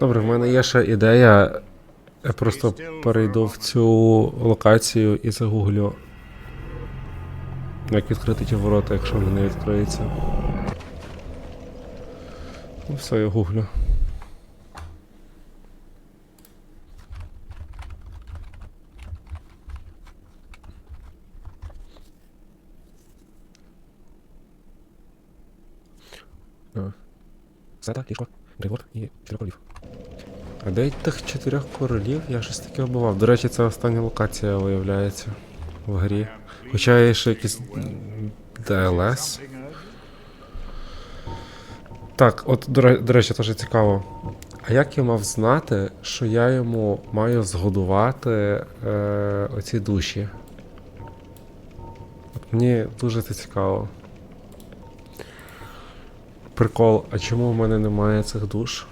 Добре, в мене є ще ідея. Я просто перейду в цю локацію і загуглю. Як відкрити ті ворота, якщо вони не відкриються. Ну, все, я гуглю. Сета, ліжко, драйвор і королів. А де тих чотирьох королів? Я щось таке вбивав. До речі, це остання локація виявляється в грі. Хоча є ще м, DLS. Так, от до речі, теж цікаво. А як я мав знати, що я йому маю згодувати е, оці душі? От мені дуже це цікаво. Прикол, а чому в мене немає цих душ?